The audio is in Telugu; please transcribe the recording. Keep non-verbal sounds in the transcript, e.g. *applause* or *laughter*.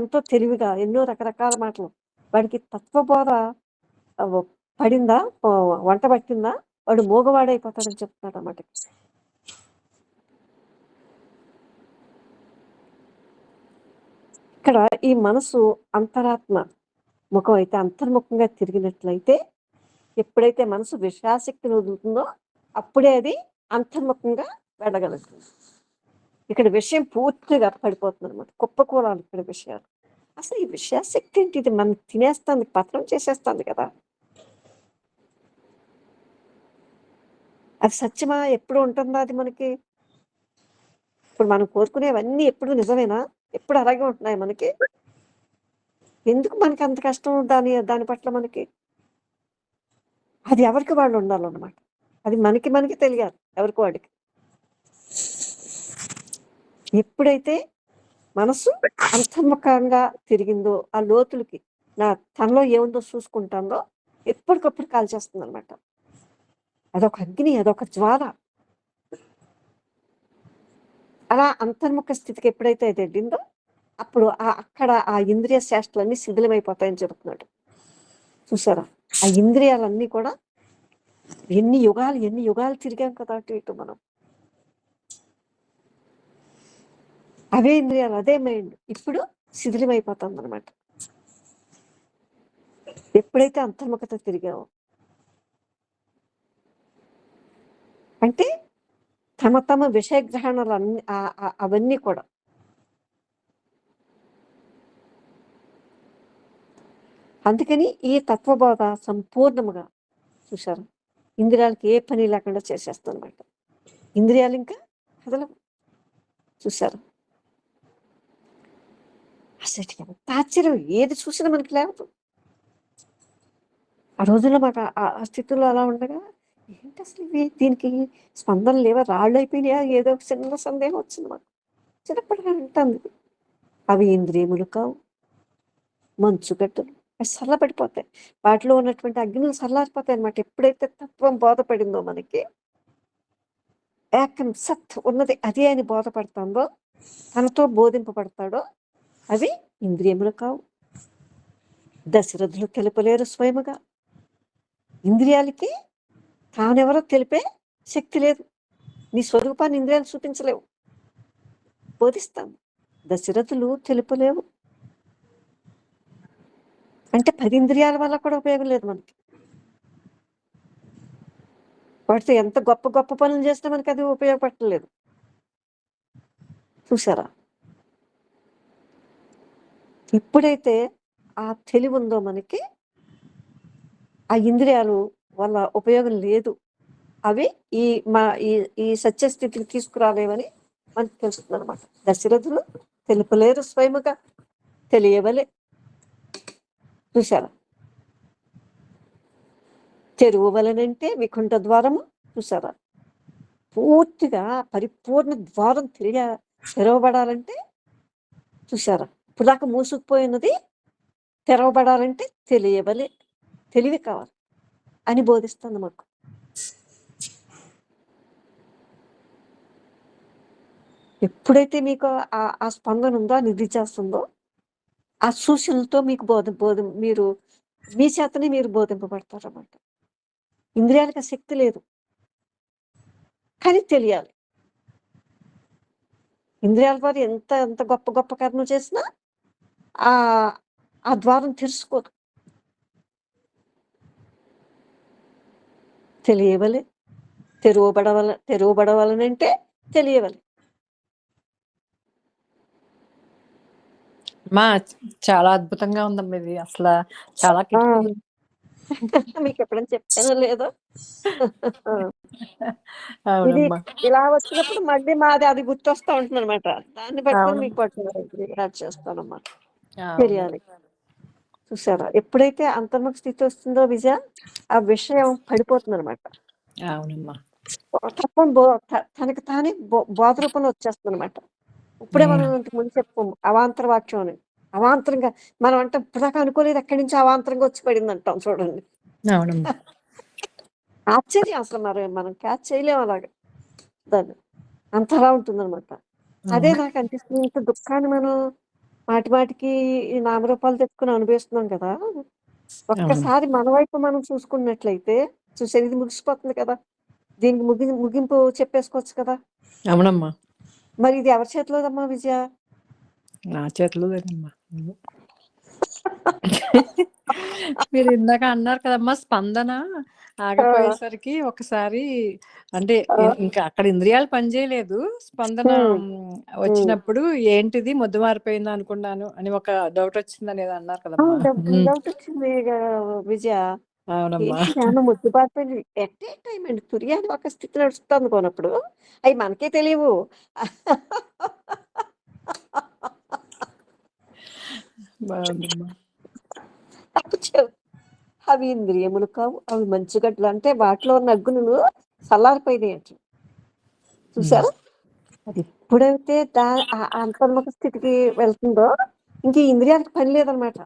ఎంతో తెలివిగా ఎన్నో రకరకాల మాటలు. వాడికి తత్వబోధ పడిందా? వంట పట్టిందా? వాడు మూగవాడైపోతాడని చెప్తున్నాడు అన్నమాట ఇక్కడ ఈ మనసు అంతరాత్మ ముఖం అయితే అంతర్ముఖంగా తిరిగినట్లయితే ఎప్పుడైతే మనసు విషయాశక్తిని వదులుతుందో అప్పుడే అది అంతర్ముఖంగా వెళ్ళగలుగుతుంది. ఇక్కడ విషయం పూర్తిగా పడిపోతుంది అనమాట కుప్పకూలాలు ఇక్కడ విషయాలు. అసలు ఈ విషయాశక్తి ఏంటి? ఇది మనం తినేస్తుంది పత్రం చేసేస్తుంది కదా. అది సత్యమా? ఎప్పుడు ఉంటుందా అది మనకి? ఇప్పుడు మనం కోరుకునేవన్నీ ఎప్పుడు నిజమేనా? ఎప్పుడు అలాగే ఉంటున్నాయి మనకి? ఎందుకు మనకి అంత కష్టం దాని దాని పట్ల మనకి? అది ఎవరికి వాళ్ళు ఉండాలన్నమాట. అది మనకి మనకి తెలియాలి. ఎవరికి వాడికి? ఎప్పుడైతే మనసు అంతర్ముఖంగా తిరిగిందో ఆ లోతులకి నా తనలో ఏముందో చూసుకుంటాందో ఎప్పటికప్పుడు కాల్చేస్తుంది అనమాట అదొక అగ్ని అదొక జ్వాల. అలా అంతర్ముఖ స్థితికి ఎప్పుడైతే అది అప్పుడు ఆ అక్కడ ఆ ఇంద్రియ శాస్త్రాలన్నీ శిథిలమైపోతాయని చెబుతున్నాడు. చూసారా? ఆ ఇంద్రియాలన్నీ కూడా ఎన్ని యుగాలు ఎన్ని యుగాలు తిరిగాం కదా అటు ఇటు మనం. అవే ఇంద్రియాలు అదే మైండ్ ఇప్పుడు శిథిలమైపోతుంది అనమాట ఎప్పుడైతే అంతర్ముఖత తిరిగావో. అంటే తమ తమ విషయగ్రహణాలు అన్ని అవన్నీ కూడా. అందుకని ఈ తత్వబోధ సంపూర్ణముగా చూశారు. ఇంద్రియాలకి ఏ పని లేకుండా చేసేస్తుందన్నమాట ఇంద్రియాలు ఇంకా కదలవు. చూశారు. అసలు ఎంత ఆశ్చర్యం. ఏది చూసినా మనకి లేదు ఆ రోజుల్లో మాకు ఆ- స్థితిలో అలా ఉండగా ఏంటి అసలు ఇవి? దీనికి స్పందన లేవా? రాళ్ళు అయిపోయినాయా? ఏదో ఒక చిన్న సందేహం వచ్చింది మాకు. చిన్నప్పటిగా అంటుంది అవి ఇంద్రియములు కావు. మంచు గడ్డలు. అవి చల్లబడిపోతాయి వాటిలో ఉన్నటువంటి అగ్నులు చల్లారిపోతాయి అన్నమాట. ఎప్పుడైతే తత్వం బోధపడిందో మనకి ఏకం సత్ ఉన్నది అదే అని బోధపడుతుందో తనతో బోధింపబడతాడో అవి ఇంద్రియములు కావు దశరథులు తెలుపలేరు స్వయముగా. ఇంద్రియాలకి తానెవరో తెలిపే శక్తి లేదు. నీ స్వరూపాన్ని ఇంద్రియాలు చూపించలేవు. బోధిస్తాను దశరథులు తెలుపలేవు. అంటే పది ఇంద్రియాల వల్ల కూడా ఉపయోగం లేదు మనకి. వాటితో ఎంత గొప్ప గొప్ప పనులు చేసినా మనకి అది ఉపయోగపడలేదు చూసారా ఎప్పుడైతే ఆ తెలివి ఉందో మనకి ఆ ఇంద్రియాలు వల్ల ఉపయోగం లేదు. అవి ఈ మా ఈ ఈ సత్యస్థితికి తీసుకురాలేవని మనకు తెలుస్తుంది అనమాట దశరథులు తెలుపలేరు స్వయముగా తెలియవలే. చూసారా చెరువు వలనంటే వికుంఠ ద్వారము చూసారా పూర్తిగా పరిపూర్ణ ద్వారం తెలియ తెరవబడాలంటే చూసారా ఇప్పుడు దాకా మూసుకుపోయినది తెరవబడాలంటే తెలియవలే తెలివి కావాలి అని బోధిస్తుంది మాకు. ఎప్పుడైతే మీకు ఆ ఆ స్పందన ఉందో ఆ నిధి చేస్తుందో ఆ సూచనలతో మీకు బోధ బోధ మీరు మీ చేతనే మీరు బోధింపబడతారు అన్నమాట ఇంద్రియాలకు ఆ శక్తి లేదు. కానీ తెలియాలి. ఇంద్రియాల వారు ఎంత ఎంత గొప్ప గొప్ప కర్మ చేసినా ఆ ఆ ద్వారం తెరుచుకోదు తెలియవలే తెరువబడవల తెరువబడవలనంటే తెలియవలే. మా చాలా అద్భుతంగా ఉందమ్మా ఇది. అసలు చాలా ఆ, *laughs* మీకు ఎప్పుడైనా చెప్పానో లేదో. *laughs* ఇది అవునమ్మా. ఇలా వచ్చినప్పుడు మళ్ళీ మాది అది గుర్తొస్తా ఉంటుంది అనమాట దాన్ని పట్టుకొని అవును. మీకు పట్టుకుని చేస్తానమ్మా అవును. తెలియాలి. చూసారా? ఎప్పుడైతే అంతర్ముఖ స్థితి వస్తుందో విజయ ఆ విషయం పడిపోతుంది అనమాట అవునమ్మా. తప్పం బో త- తనకి తానే బో- బోధ రూపంలో వచ్చేస్తుంది అనమాట ఇప్పుడే మనం ముందు చెప్పుకోము అవాంతర వాక్యం అని. అవాంతరంగా మనం అంటే ఇప్పటిదాకా అనుకోలేదు ఎక్కడి నుంచి అవాంతరంగా వచ్చి పడింది అంటాం చూడండి. *laughs* ఆశ్చర్యం అసలు మరి మనం క్యాచ్ చేయలేము అలాగా. దాన్ని. అంతలా ఉంటుంది అనమాట అదే నాకు అనిపిస్తుంది ఇంత దుఃఖాన్ని మనం మాటి మాటికి ఈ నామరూపాలు తెచ్చుకొని అనుభవిస్తున్నాం కదా. ఒక్కసారి మన వైపు మనం చూసుకున్నట్లయితే చూసేది ముగిసిపోతుంది కదా. దీనికి ముగి ముగింపు చెప్పేసుకోవచ్చు కదా. అవునమ్మా. మరి ఇది ఎవరి చేతిలోదమ్మా విజయ? నా చేతిలో లేదమ్మా *laughs* మీరు ఇందాక అన్నారు కదమ్మా స్పందన ఆగిపోయేసరికి ఒకసారి అంటే ఇంకా అక్కడ ఇంద్రియాలు పనిచేయలేదు స్పందన వచ్చినప్పుడు ఏంటిది మొద్దు మారిపోయింది అనుకున్నాను అని ఒక డౌట్ వచ్చింది అనేది అన్నారు కదమ్మా. డౌట్ వచ్చింది విజయ. అవునమ్మా. ముద్దు పారిపోయింది ఎట్ ఏ టైం అండి తుర్యాని ఒక స్థితి నడుస్తుంది అనుకోనప్పుడు అవి మనకే తెలియవు. బాగుందమ్మా. అవి ఇంద్రియములు కావు అవి మంచి గడ్డలు. అంటే వాటిలో ఉన్న అగ్గులు చల్లారిపోయినాయి అంట. చూసారా అది ఎప్పుడైతే దా ఆ అంతర్ముఖ స్థితికి వెళ్తుందో ఇంక ఇంద్రియాలకు పని లేదనమాట.